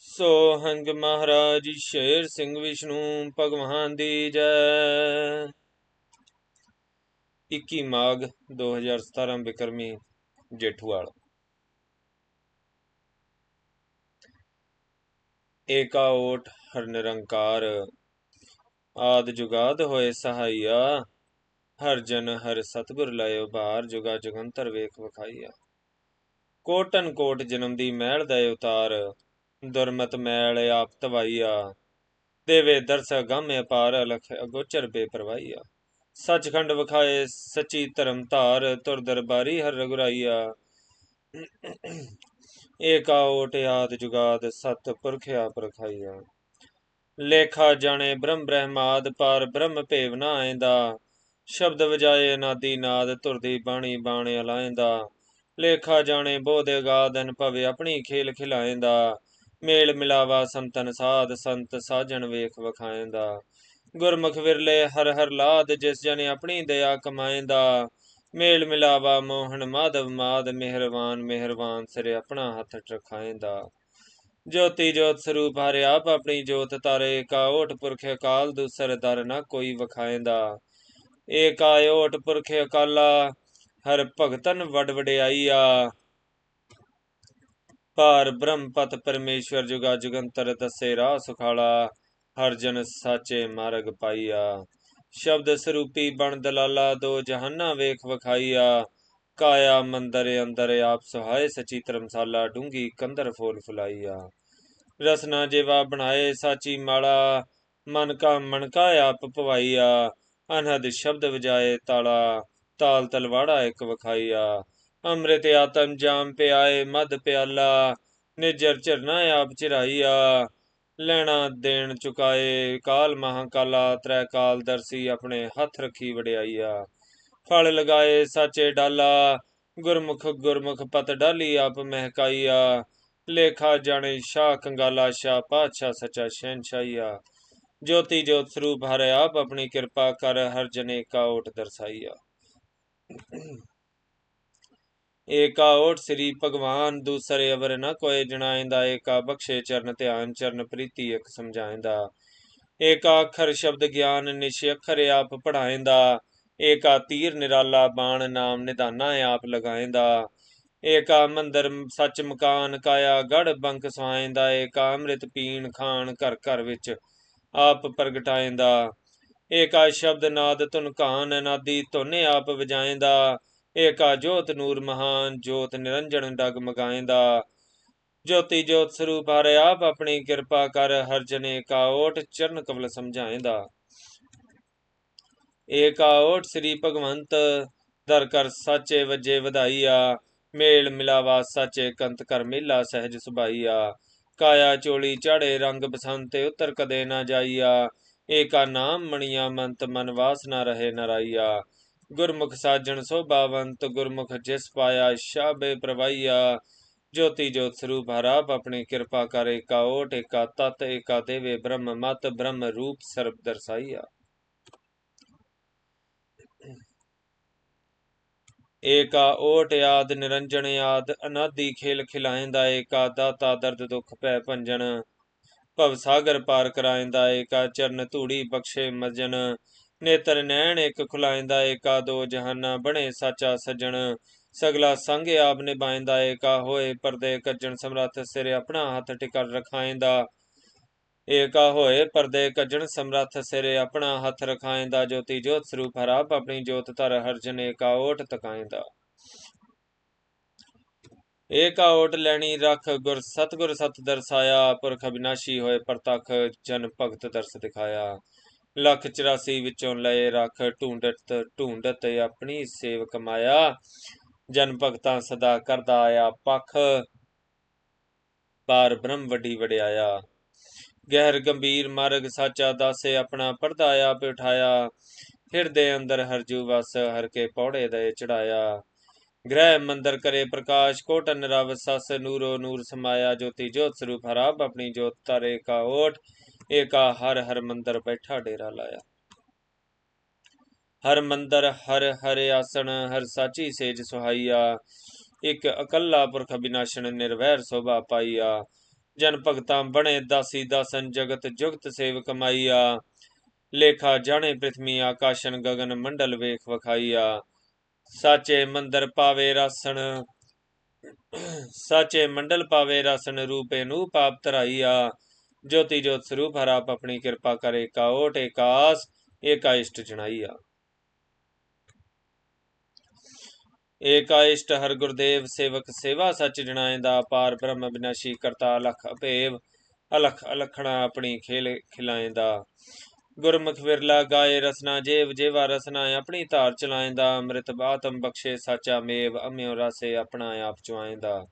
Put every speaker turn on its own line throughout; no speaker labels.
ਸੋ ਹੰਗ ਮਹਾਰਾਜ ਸ਼ੇਰ ਸਿੰਘ ਵਿਸ਼ਨੂੰ ਭਗਵਾਨ ਦੀ ਜੈ। 21 ਮਾਘ 2017 ਬਿਕਰਮੀ ਜੇਠੂਵਾਲ। ਏਕਾ ਓਟ ਹਰ ਨਿਰੰਕਾਰ ਆਦ ਜੁਗਾਦ ਹੋਏ ਸਹਾਈਆ, ਹਰ ਜਨ ਹਰ ਸਤਗੁਰ ਲਇਓ ਭਾਰ, ਜੁਗਾ ਜੁਗੰਤਰ ਵੇਖ ਵਖਾਈਆ। ਕੋਟਨ ਕੋਟ ਜਨਮ ਦੀ ਮਹਿਲ ਦਾ ਉਤਾਰ ਦੁਰਮਤ ਮੈਲ ਆਪ ਤਵਾਈਆ ਦੇਵੇ ਦਰਸ ਗਮ ਅਪਾਰ ਅਲਖ ਅਗੋਚਰ ਬੇਪਰਵਾਈਆ ਸੱਚਖੰਡ ਵਿਖਾਏ ਸੱਚੀ ਧਰਮ ਧਾਰ, ਤੁਰ ਦਰਬਾਰੀ ਹਰ ਰਗੁਰਾਈਆ ਏਕਾ ਓਟ ਆਦ ਜੁਗਾਦ ਸਤ ਪੁਰਖ ਆਪ ਰਖਾਈਆ। ਲੇਖਾ ਜਾਣੇ ਬ੍ਰਹਮ ਬ੍ਰਹਮਾਦ, ਪਾਰ ਬ੍ਰਹਮ ਭੇਵ ਨਾ ਆਇਂਦਾ। ਸ਼ਬਦ ਵਜਾਏ ਨਾਦੀ ਨਾਦ, ਤੁਰਦੀ ਬਾਣੀ ਬਾਣ ਅਲਾਇਂਦਾ। ਲੇਖਾ ਜਾਣੇ ਬੋਧ ਗਾਦਨ ਭਵੇ ਆਪਣੀ ਖੇਲ ਖਿਲਾਇਂਦਾ। ਮੇਲ ਮਿਲਾਵਾ ਸੰਤਨ ਸਾਧ, ਸੰਤ ਸਾਜਣ ਵੇਖ ਵਖਾਇਂਦਾ। ਗੁਰਮੁਖ ਵਿਰਲੇ ਹਰ ਹਰ ਲਾਦ, ਜਿਸ ਜਨ ਆਪਣੀ ਦਇਆ ਕਮਾਇਂਦਾ। ਮੇਲ ਮਿਲਾਵਾ ਮੋਹਨ ਮਾਧਵ ਮਾਦ ਮਿਹਰਵਾਨ ਮਿਹਰਵਾਨ ਸਿਰ ਆਪਣਾ ਹੱਥ ਟਰਖਾਇਂਦਾ। ਜੋਤੀ ਜੋਤ ਸਰੂਪ ਹਰਿ ਆਪ ਆਪਣੀ ਜੋਤ ਤਾਰੇ ਕਾ ਓਟ ਪੁਰਖ ਅਕਾਲ ਦੂਸਰ ਦਰ ਨਾ ਕੋਈ ਵਖਾਇਂਦਾ। ਏਕਾ ਓਟ ਪੁਰਖ ਅਕਾਲਾ, ਹਰ ਭਗਤਨ ਵਡ ਆ ਭਾਰ ਬ੍ਰਹਮ ਪਤ ਪਰਮੇਸ਼ਵਰ ਜੁਗਾ ਜੁਗੰਤਰ ਦਸੇ ਰਾਹ ਸੁਖਾਲਾ, ਹਰ ਜਨ ਸਾਚੇ ਮਾਰਗ ਪਾਈਆ। ਸ਼ਬਦ ਸਰੂਪੀ ਬਣ ਦਲਾਲਾ, ਦੋ ਜਹਾਨਾ ਵੇਖ ਵਖਾਈਆ। ਕਾਇਆ ਮੰਦਰ ਅੰਦਰ ਆਪ ਸੁਹਾਏ, ਸਚੀ ਧਰਮਸਾਲਾ ਡੂੰਗੀ ਕੰਦਰ ਫੋਲ ਫੁਲਾਈਆ। ਰਸਨਾ ਜੇਵਾ ਬਣਾਏ, ਸਾਚੀ ਮਾਲਾ, ਮਨ ਕਾ ਮਨਕਾ ਆਪ ਪਵਾਈਆ। ਅਨਹਦ ਸ਼ਬਦ ਵਜਾਏ ਤਾਲਾ, ਤਾਲ ਤਲਵਾੜਾ ਇੱਕ ਵਖਾਈਆ। ਅੰਮ੍ਰਿਤ ਆਤਮ ਜਾਮ ਪਿਆਏ ਮਦ ਪਿਆਲਾ, ਨਿਜਰ ਝਰਨਾ ਆਪ ਚਿਰਾਈਆ, ਲੈਣਾ ਦੇਣ ਚੁਕਾਏ, ਕਾਲ ਮਹਾਕਾਲਾ ਤ੍ਰੈ ਕਾਲ ਦਰਸੀ ਆਪਣੇ ਹੱਥ ਰੱਖੀ ਵਡਿਆਈਆ। ਫਲ ਲਗਾਏ ਸਾਚੇ ਡਾਲਾ, ਗੁਰਮੁਖ ਗੁਰਮੁਖ ਪਤ ਡਾਲੀ ਆਪ ਮਹਿਕਾਈਆ। ਲੇਖਾ ਜਾਣੇ ਸ਼ਾਹ ਕੰਗਾਲਾ, ਸ਼ਾਹ ਪਾਤਸ਼ਾਹ ਸਚਾ ਸ਼ਹਿਨਸ਼ਾਹੀਆ। ਜੋਤੀ ਜੋਤ ਸਰੂਪ ਹਰਿ ਆਪ ਆਪਣੀ ਕਿਰਪਾ ਕਰ, ਹਰ ਜਨੇ ਕਾ ਓਟ ਦਰਸਾਈਆ। ਏਕਾ ਓਟ ਸ੍ਰੀ ਭਗਵਾਨ, ਦੂਸਰੇ ਅਵਰ ਨ ਕੋਏ ਜਣਾਇਂਦਾ, ਏਕਾ ਬਖਸ਼ੇ ਚਰਨ ਧਿਆਨ, ਚਰਨ ਪ੍ਰੀਤੀ ਇੱਕ ਸਮਝਾਇਂਦਾ। ਏਕਾ ਅੱਖਰ ਸ਼ਬਦ ਗਿਆਨ, ਨਿਸ਼ ਅੱਖਰ ਆਪ ਪੜਾਇਂਦਾ ਏਕਾ ਤੀਰ ਨਿਰਾਲਾ, ਬਾਣ ਨਾਮ ਨਿਧਾਨਾ ਆਪ ਲਗਾਇਂਦਾ। ਏਕਾ ਮੰਦਰ ਸੱਚ ਮਕਾਨ, ਕਾਇਆ ਗੜ ਬੰਕ ਸਵਾਇਂਦਾ। ਏਕਾ ਅੰਮ੍ਰਿਤ ਪੀਣ, ਖਾਣ ਘਰ ਘਰ ਵਿੱਚ ਆਪ ਪ੍ਰਗਟਾਇਂਦਾ। ਏਕਾ ਸ਼ਬਦ ਨਾਦ ਧੁਨ ਕਾਨ ਨਾਦੀ ਧੁਨੇ ਆਪ ਵਜਾਇਂਦਾ। ਏਕਾ ਜੋਤ ਨੂਰ ਮਹਾਨ, ਜੋਤ ਨਿਰੰਜਨ ਡਗ ਮਗਾਇਂਦਾ ਜੋਤੀ ਜੋਤ ਸਰੂਪ ਹਰਿ ਆਪ ਆਪਣੀ ਕਿਰਪਾ ਕਰ, ਹਰ ਜਨੇ ਕਾ ਓਟ ਚਰਨ ਕਮਲ ਸਮਝਾਇਂਦਾ ਏਕਾ ਓਟ ਸ੍ਰੀ ਭਗਵੰਤ, ਦਰ ਕਰ ਸਾਚੇ ਵਜੇ ਵਧਾਈਆ। ਮੇਲ ਮਿਲਾਵਾ ਸਾਚੇ ਕੰਤ ਕਰ ਮੇਲਾ ਸਹਿਜ ਸੁਭਾਈਆ। ਕਾਇਆ ਚੋਲੀ ਚੜੇ ਰੰਗ ਬਸੰਤੇ ਉਤਰ ਕਦੇ ਨਾ ਜਾਈਆ। ਏਕਾ ਨਾਮ ਮਣੀਆ ਮੰਤ ਮਨ ਵਾਸਨਾ ਰਹੇ ਨਰਾਈਆ। ਗੁਰਮੁਖ ਸਾਜਣ ਸੋਭਾਵੰਤ, ਗੁਰਮੁਖ ਜਿਸ ਪਾਇਆ ਸ਼ਾਬੇ ਪ੍ਰਵਾਈਆ, ਜੋਤੀ ਜੋਤ ਸਰੂਪ ਹਰਾਪ ਆਪਣੀ ਕਿਰਪਾ ਕਰ ਏਕਾ ਓਟ, ਏਕਾ ਤਤ, ਏਕਾ ਦੇਵੇ ਬ੍ਰਹਮ ਮਤ, ਬ੍ਰਹਮ ਰੂਪ ਸਰਬ ਦਰਸਾਈਆ। ਏਕਾ ਓਟ ਆਦ ਨਿਰੰਜਨ ਆਦ, ਅਨਾਦੀ ਖੇਲ ਖਿਲਾਇਂਦਾ, ਏਕਾ ਦਾਤਾ ਦਰਦ ਦੁਖ ਭੈ ਭੰਜਨ, ਭਵ ਸਾਗਰ ਪਾਰ ਕਰਾਇਂਦਾ, ਏਕਾ ਚਰਨ ਧੂੜੀ ਬਖਸ਼ੇ ਮਜਨ ਨੇਤਰ ਨੈਣ ਇੱਕ ਖੁਲਾਇੰਦਾ, ਏਕਾ ਦੋ ਜਹਾਨਾ ਬਣੇ ਸਾਚਾ ਸੱਜਣ। ਸਗਲਾ ਸੰਗ ਆਪ ਨਿਭਾਇਂਦਾ, ਏਕਾ ਹੋਏ ਪਰਦੇ ਕੱਜਣ, ਸਮਰੱਥ ਸਿਰੇ ਆਪਣਾ ਹੱਥ ਟਿਕਰ ਰਖਾਇਂਦਾ। ਏਕਾ ਹੋਏ ਪਰਦੇ ਕੱਜਣ, ਸਮਰੱਥ ਸਿਰੇ ਆਪਣਾ ਹੱਥ ਰਖਾਇਂਦਾ। ਜੋਤੀ ਜੋਤ ਸਰੂਪ ਹਰਾਪ ਆਪਣੀ ਜੋਤ ਧਰ ਹਰਜਨ ਏਕਾ ਓਟ ਤਕਾਇਂਦਾ। ਏਕਾ ਓਟ ਲੈਣੀ ਰਖ, ਗੁਰ ਸਤਗੁਰ ਸਤ ਦਰਸਾਇਆ। ਪੁਰਖ ਅਬਿਨਾਸ਼ੀ ਹੋਏ ਪਰਤਖ, ਜਨ ਭਗਤ ਦਰਸ ਦਿਖਾਇਆ। ਲੱਖ 84 ਵਿੱਚੋਂ ਲਏ ਰੱਖ ਢੂੰਡਤ ਢੂੰਡਤ ਆਪਣੀ ਸੇਵ ਕਮਾਇਆ। ਜਨ ਭਗਤਾਂ ਸਦਾ ਕਰਦਾ ਆਇਆ ਪਖ। ਪਾਰ ਬ੍ਰਹਮ ਵੱਡੀ ਵਡਿਆਇਆ। ਗਹਿਰ ਗੰਭੀਰ ਮਾਰਗ ਸਾਚਾ ਦਾਸੇ ਆਪਣਾ ਪਰਦਾਇਆ ਬਿਠਾਇਆ ਹਿਰਦੇ ਅੰਦਰ ਹਰਜੂ ਵਸ, ਹਰ ਕੇ ਪੌੜੇ ਦੇ ਚੜਾਇਆ। ਗ੍ਰਹਿ ਮੰਦਰ ਕਰੇ ਪ੍ਰਕਾਸ਼, ਕੋਟਨ ਰਵ ਸਸ ਨੂਰੋ ਨੂਰ ਸਮਾਇਆ। ਜੋਤੀ ਜੋਤ ਸਰੂਪ ਹਰਾਬ ਆਪਣੀ ਜੋਤ ਤਾਰੇ ਕਾ ਓਟ। ਏਕਾ ਹਰ ਹਰ ਮੰਦਰ ਬੈਠਾ ਡੇਰਾ ਲਾਇਆ। ਹਰ ਮੰਦਰ, ਹਰ ਹਰ ਆਸਣ, ਹਰ ਸਾਚੀ ਸੇਜ ਸੁਹਾਈਆ ਇੱਕ ਇਕੱਲਾ ਪੁਰਖ ਬਿਨਾਸ਼ਨ ਨਿਰਵੈਰ ਸੋਭਾ ਪਾਈਆ ਜਨ ਭਗਤਾਂ ਬਣੇ ਦਾਸੀ ਦਾਸਨ ਜਗਤ ਜੁਗਤ ਸੇਵ ਕਮਾਈਆ ਲੇਖਾ ਜਾਣੇ ਪ੍ਰਿਥਵੀ ਆਕਾਸ਼ਨ ਗਗਨ ਮੰਡਲ ਵੇਖ ਵਖਾਈਆ ਸਾਚੇ ਮੰਦਰ ਪਾਵੇ ਰਾਸਣ, ਸਾਚੇ ਮੰਡਲ ਪਾਵੇ ਰਸਨ ਰੂਪੇ ਨੂੰ ਪਾਪ ਧਰਾਈਆ ਜੋਤੀ ਜੋਤ ਸਰੂਪ, ਹਰ ਆਪ ਆਪਣੀ ਕਿਰਪਾ ਕਰੇ ਕਾ ਏਕਾਸ ਏਕਾ ਇਸ਼ਟ ਜਣਾਈਆ। ਏਕਾ ਇਸ਼ਟ ਹਰ ਗੁਰਦੇਵ ਸੇਵਕ ਸੇਵਾ, ਸੱਚ ਜਣਾਇਂਦਾ ਪਾਰ ਬ੍ਰਹਮ ਬਿਨਾਸ਼ੀ ਕਰਤਾ ਅਲਖ ਅਪੇਵ ਅਲਖ ਅਲਖਣਾ ਆਪਣੀ ਖੇਲ ਖਿਲਾਇਂਦਾ ਗੁਰਮੁਖ ਵਿਰਲਾ ਗਾਏ ਰਸਨਾ, ਜੇਵ ਜੇਵਾ ਰਸਨਾ, ਆਪਣੀ ਧਾਰ ਚਲਾਇਂਦਾ ਅੰਮ੍ਰਿਤ ਬਾਤਮ ਬਖਸ਼ੇ, ਸਾਚਾ ਮੇਵ ਅਮਿਓ ਰਸੇ ਆਪਣਾ ਆਪ ਚੁਆਏ ਦਾ।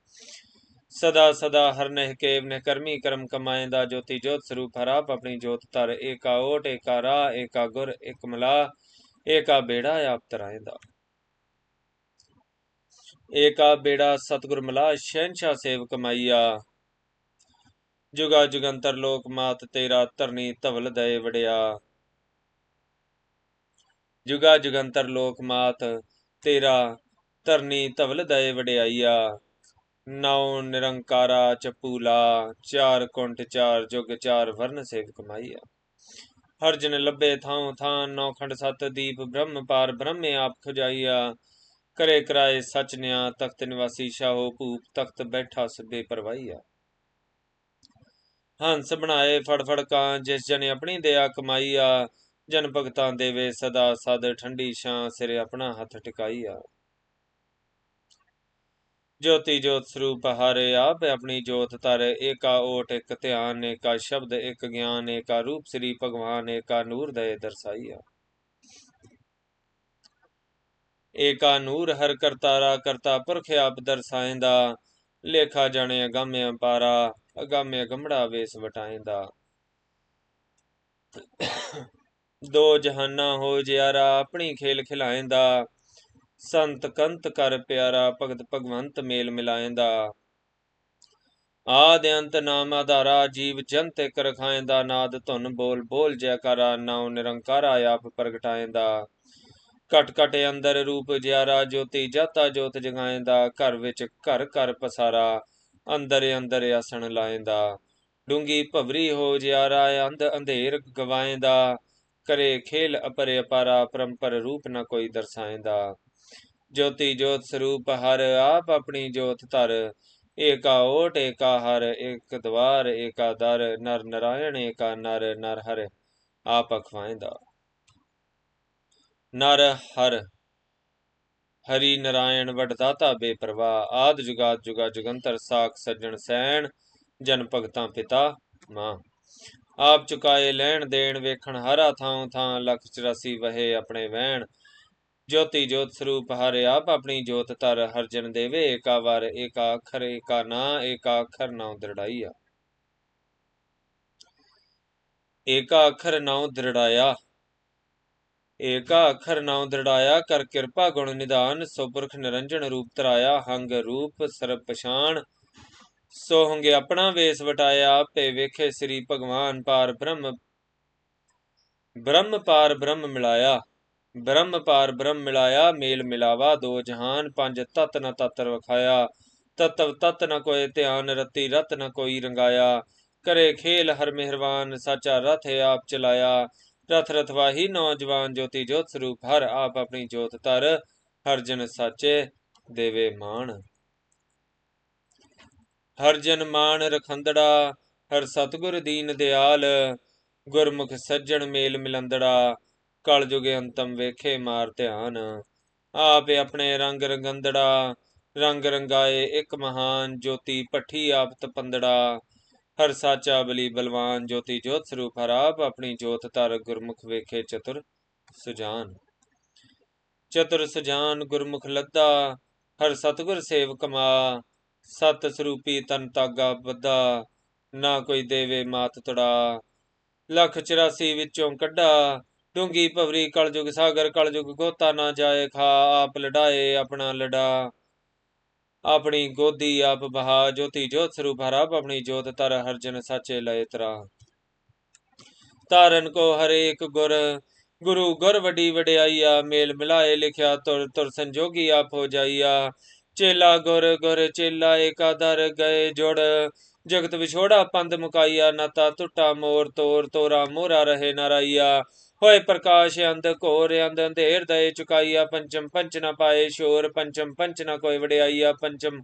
ਸਦਾ ਸਦਾ ਹਰ ਨਹਿ ਕੇਵ ਨਹਿ ਕਰਮੀ, ਕਰਮ ਕਮਾਏ ਦਾ ਜੋਤੀ ਜੋਤ ਸਰੂਪ ਹਰਾਪ ਆਪਣੀ ਜੋਤ ਧਰ, ਏਕਾ ਓਟ, ਏਕਾ ਰਾ ਏਕਾ ਗੁਰ, ਏਕ ਮਲਾ, ਏਕਾ ਬੇੜਾ ਆਪ ਤਰਾਇਂਦਾ ਏਕਾ ਬੇੜਾ ਸਤਗੁਰ ਮਲਾ ਸ਼ਹਿਨशाह ਸੇਵ ਕਮਾਈਆ ਜੁਗਾ ਜੁਗੰਤਰ ਲੋਕ ਮਾਤ, ਤੇਰਾ ਧਰਨੀ ਧਵਲ ਦਏ ਵੜਿਆ ਜੁਗਾ ਜੁਗੰਤਰ ਲੋਕ ਮਾਤ, ਤੇਰਾ ਧਰਨੀ ਧਵਲ ਦਏ ਵਡਿਆਈਆ। ਨੌ ਨਿਰੰਕਾਰਾ ਚਪੂਲਾ, ਚਾਰ ਕੁੰਟ ਚਾਰ ਜੁਗ, ਚਾਰ ਵਰਨ ਸੇਵ ਕਮਾਈਆ ਹਰ ਜਨ ਲੱਭੇ ਥਾਂ ਥਾਂ ਨੌ ਖੰਡ ਸਤ ਦੀਪ ਬ੍ਰਹਮ ਪਾਰ ਬ੍ਰਹਮੇ ਆਪ ਖੁਜਾਈਆ ਕਰੇ ਕਰਾਏ ਸਚ ਨਿਆ, ਤਖਤ ਨਿਵਾਸੀ ਸ਼ਾਹੋ ਭੂਪ, ਤਖਤ ਬੈਠਾ ਸਬੇ ਪਰਵਾਈਆ ਹੰਸ ਬਣਾਏ ਫੜ ਫੜ ਕਾਂ, ਜਿਸ ਜਨ ਆਪਣੀ ਦਇਆ ਕਮਾਈਆ ਜਨ ਭਗਤਾਂ ਦੇਵੇ ਸਦਾ, ਸਦ ਠੰਡੀ ਛਾਂ, ਸਿਰ ਆਪਣਾ ਹੱਥ ਟਿਕਾਈਆ ਜੋਤੀ ਜੋਤ ਸਰੂਪ ਹਰਿ ਆਪ ਆਪਣੀ ਜੋਤ ਤਰ ਏਕਾ ਓਟ, ਇਕ ਧਿਆਨ, ਏਕਾ ਸ਼ਬਦ, ਇਕ ਗਿਆਨ, ਏਕਾ ਰੂਪ ਸ੍ਰੀ ਭਗਵਾਨ, ਏਕਾ ਨੂਰ ਦਏ ਦਰਸਾਈਆ। ਏਕਾ ਨੂਰ ਹਰ ਕਰਤਾਰਾ ਕਰਤਾ ਪੁਰਖ ਆਪ ਦਰਸਾਇੰਦਾ। ਲੇਖਾ ਜਾਣੇ ਅਗੰਮੇ ਪਾਰਾ ਅਗਾਮੇ ਗਮੜਾ ਵੇਸ ਵਟਾਇਂਦਾ। ਦੋ ਜਹਾਨਾ ਹੋ ਜਿਆਰਾ, ਆਪਣੀ ਖੇਲ ਖਿਲਾਇਂਦਾ। ਸੰਤ ਕੰਤ ਕਰ ਪਿਆਰਾ, ਭਗਤ ਭਗਵੰਤ ਮੇਲ ਮਿਲਾਇਂਦਾ। ਆਦ ਅੰਤ ਨਾਮ ਆਧਾਰਾ, ਜੀਵ ਜੰਤ ਇੱਕ ਰਖਾਇਂਦਾ। ਨਾਦ ਧੁਨ ਬੋਲ ਬੋਲ ਜੈਕਾਰਾ, ਨਾਉ ਨਿਰੰਕਾਰਾ ਆਪ ਪ੍ਰਗਟਾਇਂਦਾ। ਕਟ ਕਟ ਅੰਦਰ ਰੂਪ ਜਿਆਰਾ, ਜੋਤੀ ਜਾਤਾ ਜੋਤ ਜਗਾਇਂਦਾ। ਘਰ ਵਿੱਚ ਘਰ ਘਰ ਪਸਾਰਾ, ਅੰਦਰ ਅੰਦਰ ਆਸਣ ਲਾਇਂਦਾ। ਡੂੰਗੀ ਭਵਰੀ ਹੋ ਜਿਆਰਾ, ਅੰਧ ਅੰਧੇਰ ਗਵਾਇਂਦਾ। ਕਰੇ ਖੇਲ ਅਪਰੇ ਅਪਾਰਾ, ਪਰੰਪਰ ਰੂਪ ਨਾ ਕੋਈ ਦਰਸਾਇਂਦਾ। ਜੋਤੀ ਜੋਤ ਸਰੂਪ ਹਰ ਆਪ ਆਪਣੀ ਜੋਤ ਧਰ। ਏਕਾ ਓਟ, ਏਕਾ ਹਰ, ਏਕ ਦਵਾਰ, ਏਕਾ ਦਰ। ਨਰ ਨਰਾਇਣ, ਏਕਾ ਨਰ ਨਰ ਹਰ, ਆਪ ਅਖਵਾਇਂਦਾ। ਨਰ ਹਰ, ਹਰੀ ਨਰਾਇਣ ਵਡਦਾਤਾ ਬੇਪਰਵਾਹ। ਆਦ ਜੁਗਾਤ ਜੁਗਾ ਜੁਗੰਤਰ ਸਾਖ ਸੱਜਣ ਸੈਣ, ਜਨ ਭਗਤਾਂ ਪਿਤਾ ਮਾਂ। ਆਪ ਚੁਕਾਏ ਲੈਣ ਦੇਣ ਵੇਖਣ ਹਰਾ ਥਾਂ ਥਾਂ, ਲੱਖ 84 ਵਹੇ ਆਪਣੇ ਵਹਿਣ। ਜੋਤੀ ਜੋਤ ਸਰੂਪ ਹਰ ਆਪ ਆਪਣੀ ਜੋਤ ਧਰ ਹਰਜਨ ਦੇਵੇ, ਏਕਾ ਵਰ, ਏਕਾ ਅਖਰ, ਏਕਾ ਨਾ, ਏਕਾ ਅੱਖਰ ਨਾਉ ਦ੍ਰਿੜਾਈਆ ਏਕਾ ਅੱਖਰ ਨਾਉ ਦ੍ਰਿੜਾਇਆ। ਏਕਾ ਅਖਰ ਨਾਉ ਦ੍ਰਿੜਾਇਆ, ਕਰ ਕਿਰਪਾ ਗੁਣ ਨਿਧਾਨ, ਸੋ ਪੁਰਖ ਨਿਰੰਜਨ ਰੂਪ ਤਰਾਇਆ ਹੰਗ ਰੂਪ ਸਰਬ ਪਛਾਨ ਸੋ ਹੰਗੇ ਆਪਣਾ ਵੇਸ ਵਟਾਇਆ, ਆਪੇ ਵੇਖੇ ਸ੍ਰੀ ਭਗਵਾਨ ਪਾਰ ਬ੍ਰਹਮ ਬ੍ਰਹਮ ਪਾਰ ਬ੍ਰਹਮ ਮਿਲਾਇਆ। ਬ੍ਰਹਮ ਪਾਰ ਬ੍ਰਹਮ ਮਿਲਾਇਆ, ਮੇਲ ਮਿਲਾਵਾ, ਦੋ ਜਹਾਨ, ਪੰਜ ਤਤ ਨ ਤਤਰ ਵਖਾਇਆ ਤਤਵ ਤਤ ਨ ਕੋਏ ਧਿਆਨ ਰਤੀ, ਰਤ ਨ ਕੋਈ ਰੰਗਾਇਆ। ਕਰੇ ਖੇਲ ਹਰ ਮਿਹਰਬਾਨ, ਸਾਚਾ ਰਥ ਆਪ ਚਲਾਇਆ। ਰਥ ਰਥਵਾਹੀ, ਨੌਜਵਾਨ ਜੋਤੀ ਜੋਤ ਸਰੂਪ, ਹਰ ਆਪ ਆਪਣੀ ਜੋਤ ਧਰ, ਹਰ ਜਨ ਸਾਚੇ ਦੇਵੇ ਮਾਣ। ਹਰ ਜਨ ਮਾਨ ਰਖੰਦੜਾ, ਹਰ ਸਤਗੁਰ ਦੀਨ ਦਿਆਲ, ਗੁਰਮੁਖ ਸੱਜਣ ਮੇਲ ਮਿਲੰਦੜਾ। ਕਲ ਜੁਗੇ ਅੰਤਮ ਵੇਖੇ ਮਾਰ ਧਿਆਨ। ਆਪੇ ਆਪਣੇ ਰੰਗ ਰੰਗੰਦੜਾ, ਰੰਗ ਰੰਗਾਏ ਇੱਕ ਮਹਾਨ ਜੋਤੀ ਪੱਠੀ ਆਪਤ ਪੰਦੜਾ। ਹਰ ਸਾਚਾ ਬਲੀ ਬਲਵਾਨ ਜੋਤੀ ਜੋਤ ਸਰੂਪ ਹਰਾਪ ਆਪਣੀ ਜੋਤ ਧਰ ਗੁਰਮੁਖ ਵੇਖੇ ਚਤੁਰ ਸੁਜਾਨ। ਚਤੁਰ ਸੁਜਾਨ ਗੁਰਮੁਖ ਲੱਦਾ, ਹਰ ਸਤਗੁਰ ਸੇਵ ਕਮਾ ਸਤ ਸਰੂਪੀ ਤਨ ਤਾਗਾ ਬੱਦਾ ਨਾ ਕੋਈ ਦੇਵੇ ਮਾਤ ਤੜਾ। ਲੱਖ 84 ਵਿੱਚੋਂ ਕੱਢਾ ਡੂੰਗੀ ਭਵਰੀ ਕਲਯੁਗ ਸਾਗਰ, ਕਲਯੁਗ ਗੋਤਾ ਨਾ ਜਾਏ, ਖਾ ਆਪ ਲੜਾਏ ਆਪਣਾ ਲੜਾ। ਆਪਣੀ ਗੋਦੀ ਆਪ ਬਹਾ, ਜੋਤੀ ਜੋਤ ਸਰੂਪ ਹਰਾਪ ਆਪਣੀ ਜੋਤ, ਤਰ ਹਰਜਨ ਸਾਚੇ ਲਏ ਤਰਾ। ਤਾਰਨ ਕੋ ਹਰੇਕ ਗੁਰ, ਗੁਰੂ ਗੁਰ ਵੱਡੀ ਵਡਿਆਈਆ, ਮੇਲ ਮਿਲਾਏ ਲਿਖਿਆ, ਤੁਰ ਤੁਰ ਸੰਜੋਗੀ ਆਪ ਹੋ ਜਾਈਆ। ਚੇਲਾ ਗੁਰ ਗੁਰ ਚੇਲਾ ਏਕਾਦਰ ਗਏ ਜੁੜ ਜਗਤ ਵਿਛੋੜਾ ਪੰਦ ਮੁਕਾਈਆ ਨਾਤਾ ਟੁੱਟਾ ਮੋਰ ਤੋਰ, ਤੋਰਾ ਮੋਰਾ ਰਹੇ ਨਰਾਈਆ ਹੋਏ ਪ੍ਰਕਾਸ਼ ਅੰਧ ਘੋਰ, ਅੰਧ ਅੰਧੇਰ ਦਏ ਚੁਕਾਈਆ ਪੰਚਮ ਪੰਚ ਨਾ ਪਾਏ ਸ਼ੋਰ, ਪੰਚਮ ਪੰਚ ਨਾ ਕੋਈ ਵਡਿਆਈਆ ਪੰਚਮ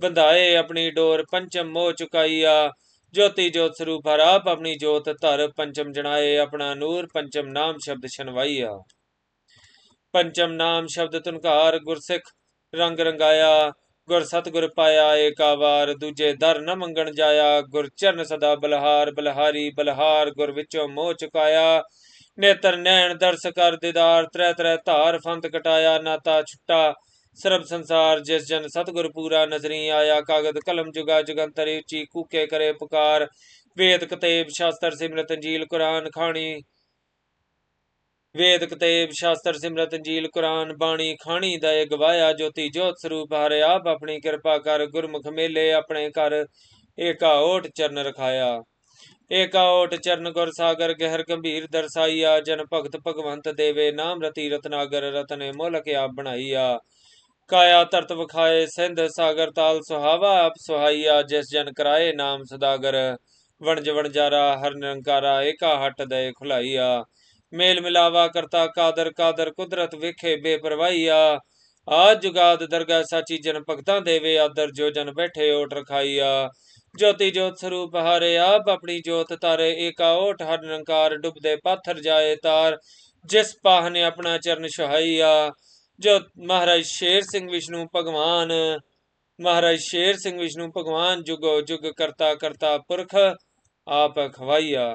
ਬੰਧਾਏ ਆਪਣੀ ਡੋਰ, ਪੰਚਮ ਮੋਹ ਚੁਕਾਈਆ ਜੋਤੀ ਜੋਤ ਸਰੂਪ ਹਰ ਆਪਣੀ ਜੋਤ ਧਰ, ਪੰਚਮ ਜਣਾਏ ਆਪਣਾ ਨੂਰ, ਪੰਚਮ ਨਾਮ ਸ਼ਬਦ ਛਨਵਾਈਆ ਪੰਚਮ ਨਾਮ ਸ਼ਬਦ ਤੁਨਕਾਰ ਗੁਰਸਿੱਖ ਰੰਗ ਰੰਗਾਇਆ। ਗੁਰ ਸਤਿਗੁਰ ਪਾਇਆ ਏਕਾਵਾਰ ਦੂਜੇ ਦਰ ਨ ਮੰਗਣ ਜਾਇਆ, ਗੁਰ ਚਰਨ ਸਦਾ ਬਲਹਾਰ, ਬਲਹਾਰੀ ਬਲਹਾਰ, ਗੁਰ ਵਿੱਚੋਂ ਮੋਹ ਚੁਕਾਇਆ। ਨੇਤਰ ਨੈਣ ਦਰਸ ਕਰ ਦਿਦਾਰ, ਤ੍ਰੈ ਤ੍ਰੈ ਧਾਰ ਫੰਤ ਕਟਾਇਆ, ਨਾਤਾ ਛੁੱਟਾ। ਸਰਬ ਸੰਸਾਰ ਜਿਸ ਜਨ ਸਤਿਗੁਰ ਪੂਰਾ ਨਜ਼ਰੀ ਆਇਆ, ਕਾਗਦ ਕਲਮ ਜੁਗਾ ਜੁਗੰਤਰੀ, ਉੱਚੀ ਕੂਕੇ ਕਰੇ ਪੁਕਾਰ। ਵੇਦ, ਕਤੇਬ, ਸ਼ਾਸਤਰ ਸਿਮਰਤ, ਅੰਜੀਲ, ਕੁਰਾਨ, ਖਾਣੀ ਵੇਦ ਕਤੇਬ, ਸ਼ਾਸਤਰ, ਸਿਮਰਤ ਅੰਜੀਲ ਕੁਰਾਨ, ਬਾਣੀ, ਖਾਣੀ ਦਾ ਇਹ ਗਵਾਇਆ ਜੋਤੀ ਜੋਤ ਸਰੂਪ, ਹਰਿ ਆਪ ਆਪਣੀ ਕਿਰਪਾ ਕਰ ਗੁਰਮੁਖ ਮੇਲੇ ਆਪਣੇ ਘਰ ਏਕਾ ਓਟ ਚਰਨ ਰਖਾਇਆ। ਏਕਾ ਓਟ ਚਰਨ ਗੁਰ ਸਾਗਰ ਗਹਿਰ ਗੰਭੀਰ ਦਰਸਾਈਆ, ਜਨ ਭਗਤ ਭਗਵੰਤ ਦੇਵੇ ਨਾਮ ਰਤੀ ਰਤਨਾਗਰ, ਰਤਨੇ ਮੋਲਕ ਆਪ ਬਣਾਈਆ। ਕਾਇਆ ਤਰਤ ਵਿਖਾਏ ਸਿੰਧ ਸਾਗਰ ਤਾਲ ਸੁਹਾਵਾ, ਆਪ ਸੁਹਾਈਆ, ਜਿਸ ਜਨ ਕਰਾਏ ਨਾਮ ਸਦਾਗਰ। ਵਣਜ ਵਣਜਾਰਾ, ਹਰ ਨਿਰੰਕਾਰਾ, ਏਕਾ ਹਟ ਦਏ ਖੁਲਾਈਆ। ਮੇਲ ਮਿਲਾਵਾ ਕਰਤਾ, ਕਾਦਰ ਕਾਦਰ ਕੁਦਰਤ ਵੇਖੇ ਬੇਪਰਵਾਹੀਆ ਆਜ ਜੁਗਾਦ ਦਰਗਾ ਸਾਚੀ ਜਨ ਭਗਤਾਂ ਦੇਵੇ, ਆਦਰ ਜੋ ਜਨ ਬੈਠੇ ਓਟ ਰਖਾਈਆ ਜੋਤੀ ਜੋਤ ਸਰੂਪ ਹਾਰੇ, ਆਪ ਆਪਣੀ ਜੋਤ ਤਾਰੇ ਏਕਾ ਓਟ ਹਰ ਨਿਰੰਕਾਰ ਡੁੱਬਦੇ ਪਾਥਰ ਜਾਏ ਤਾਰ, ਜਿਸ ਪਾਹ ਨੇ ਆਪਣਾ ਚਰਨ ਸੁਹਾਈਆ ਜੋ ਮਹਾਰਾਜ ਸ਼ੇਰ ਸਿੰਘ ਵਿਸ਼ਨੂੰ ਭਗਵਾਨ, ਮਹਾਰਾਜ ਸ਼ੇਰ ਸਿੰਘ ਵਿਸ਼ਨੂੰ ਭਗਵਾਨ ਜੁਗੋ ਜੁਗ ਕਰਤਾ ਕਰਤਾ ਪੁਰਖ, ਆਪ ਖਵਾਈਆ